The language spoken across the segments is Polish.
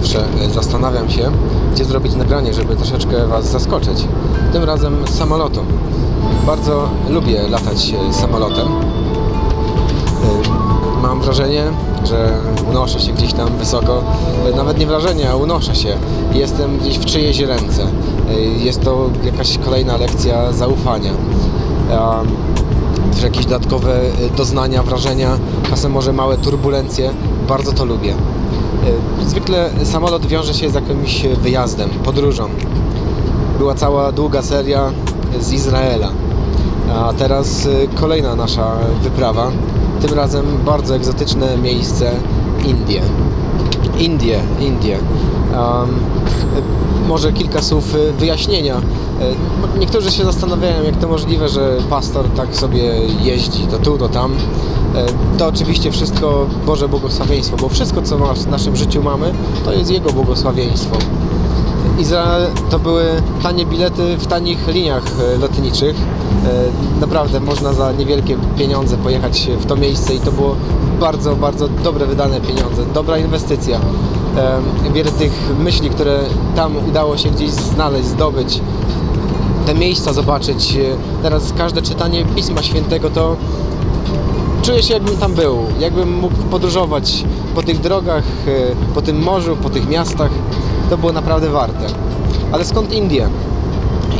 zawsze e, zastanawiam się, gdzie zrobić nagranie, żeby troszeczkę Was zaskoczyć. Tym razem z samolotu. Bardzo lubię latać e, samolotem. E, Mam wrażenie, że unoszę się gdzieś tam wysoko. Nawet nie wrażenie, a unoszę się. Jestem gdzieś w czyjejś ręce. Jest to jakaś kolejna lekcja zaufania. Jakieś dodatkowe doznania, wrażenia, czasem może małe turbulencje. Bardzo to lubię. E, Zwykle samolot wiąże się z jakimś wyjazdem, podróżą. Była cała długa seria z Izraela. A teraz y, kolejna nasza wyprawa. Tym razem bardzo egzotyczne miejsce Indie. Indie, Indie. Um, może kilka słów wyjaśnienia. Niektórzy się zastanawiają, jak to możliwe, że pastor tak sobie jeździ, to tu, to tam. Y, To oczywiście wszystko Boże błogosławieństwo, bo wszystko, co w naszym życiu mamy, to jest Jego błogosławieństwo. Izrael to były tanie bilety w tanich liniach e, lotniczych. E, Naprawdę można za niewielkie pieniądze pojechać w to miejsce i to było bardzo, bardzo dobre wydane pieniądze, dobra inwestycja. E, Wiele tych myśli, które tam udało się gdzieś znaleźć, zdobyć, te miejsca zobaczyć. E, Teraz każde czytanie Pisma Świętego to czuję się jakbym tam był, jakbym mógł podróżować po tych drogach, e, po tym morzu, po tych miastach. To było naprawdę warte. Ale skąd Indie?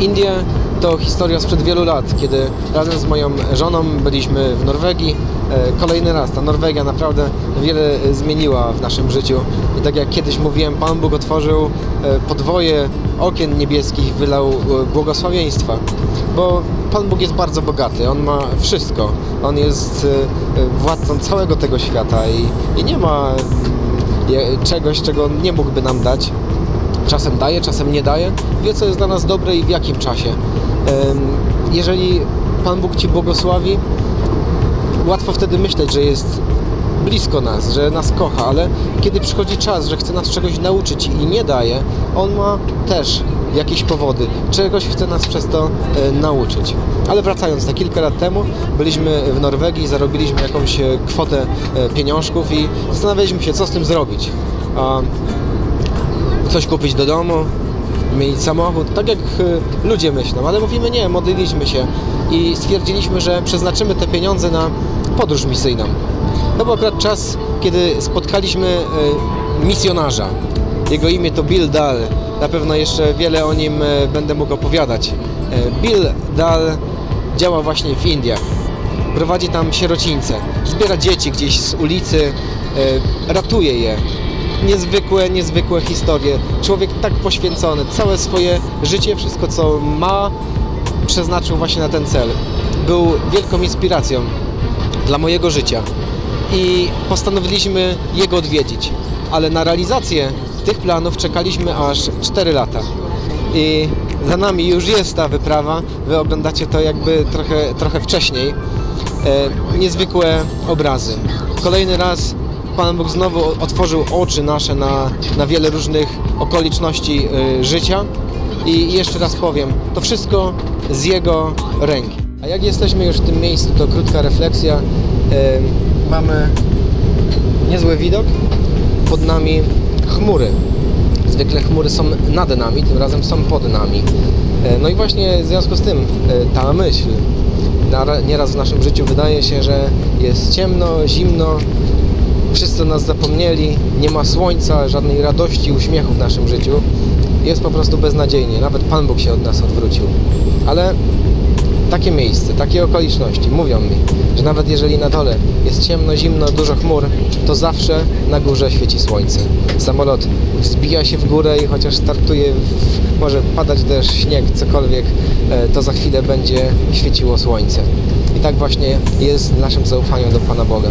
Indie to historia sprzed wielu lat, kiedy razem z moją żoną byliśmy w Norwegii. E, Kolejny raz ta Norwegia naprawdę wiele zmieniła w naszym życiu. I tak jak kiedyś mówiłem, Pan Bóg otworzył e, podwoje okien niebieskich, wylał e, błogosławieństwa. Bo Pan Bóg jest bardzo bogaty, On ma wszystko. On jest władcą całego tego świata i, i nie ma mm, czegoś, czego On nie mógłby nam dać. Czasem daje, czasem nie daje. Wie, co jest dla nas dobre i w jakim czasie. Jeżeli Pan Bóg Ci błogosławi, łatwo wtedy myśleć, że jest blisko nas, że nas kocha, ale kiedy przychodzi czas, że chce nas czegoś nauczyć i nie daje, On ma też jakieś powody, czegoś chce nas przez to e, nauczyć. Ale wracając, na kilka lat temu byliśmy w Norwegii, zarobiliśmy jakąś e, kwotę e, pieniążków i zastanawialiśmy się, co z tym zrobić. A, coś kupić do domu, mieć samochód, tak jak y, ludzie myślą, ale mówimy nie, modliliśmy się i stwierdziliśmy, że przeznaczymy te pieniądze na podróż misyjną. To był akurat czas, kiedy spotkaliśmy y, misjonarza. Jego imię to Bill Dahl. Na pewno jeszcze wiele o nim y, będę mógł opowiadać. Bill Dahl działa właśnie w Indiach. Prowadzi tam sierocińce, zbiera dzieci gdzieś z ulicy, ratuje je, niezwykłe, niezwykłe historie. Człowiek tak poświęcony, całe swoje życie, wszystko co ma, przeznaczył właśnie na ten cel. Był wielką inspiracją dla mojego życia i postanowiliśmy jego odwiedzić. Ale na realizację tych planów czekaliśmy aż 4 lata. I za nami już jest ta wyprawa. Wy oglądacie to jakby trochę, trochę wcześniej. E, niezwykłe obrazy. Kolejny raz Pan Bóg znowu otworzył oczy nasze na, na wiele różnych okoliczności y, życia. I jeszcze raz powiem, to wszystko z Jego ręki. A jak jesteśmy już w tym miejscu, to krótka refleksja. Y, mamy niezły widok. Pod nami chmury. Zwykle chmury są nad nami, tym razem są pod nami. E, No i właśnie w związku z tym ta myśl. Nieraz w naszym życiu wydaje się, że jest ciemno, zimno, wszyscy nas zapomnieli, nie ma słońca, żadnej radości, uśmiechu w naszym życiu. Jest po prostu beznadziejnie, nawet Pan Bóg się od nas odwrócił. Ale takie miejsce, takie okoliczności mówią mi, że nawet jeżeli na dole jest ciemno, zimno, dużo chmur, to zawsze na górze świeci słońce. Samolot wzbija się w górę i chociaż startuje, w, może padać deszcz, śnieg, cokolwiek, e, to za chwilę będzie świeciło słońce. I tak właśnie jest w naszym zaufaniu do Pana Boga.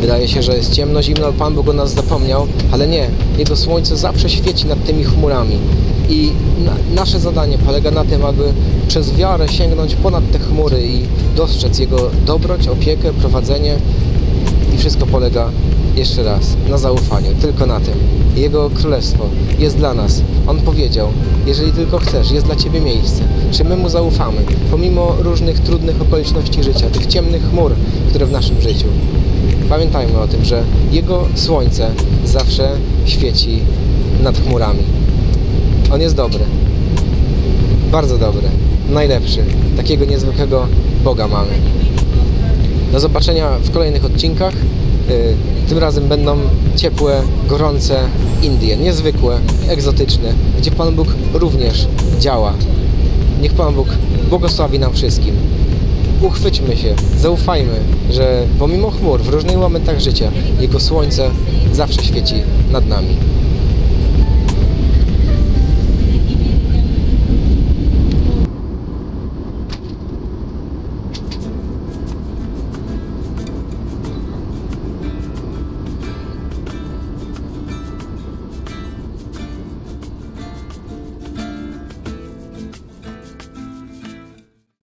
Wydaje się, że jest ciemno, zimno, Pan Bóg o nas zapomniał, ale nie. Jego słońce zawsze świeci nad tymi chmurami. I na, nasze zadanie polega na tym, aby przez wiarę sięgnąć ponad te chmury i dostrzec Jego dobroć, opiekę, prowadzenie. I wszystko polega jeszcze raz na zaufaniu, tylko na tym. Jego królestwo jest dla nas. On powiedział, jeżeli tylko chcesz, jest dla Ciebie miejsce. Czy my Mu zaufamy, pomimo różnych trudnych okoliczności życia, tych ciemnych chmur, które w naszym życiu Pamiętajmy o tym, że Jego słońce zawsze świeci nad chmurami. On jest dobry. Bardzo dobry. Najlepszy. Takiego niezwykłego Boga mamy. Do zobaczenia w kolejnych odcinkach. Y, Tym razem będą ciepłe, gorące Indie, niezwykłe, egzotyczne, gdzie Pan Bóg również działa. Niech Pan Bóg błogosławi nam wszystkim. Uchwyćmy się, zaufajmy, że pomimo chmur w różnych momentach życia Jego słońce zawsze świeci nad nami.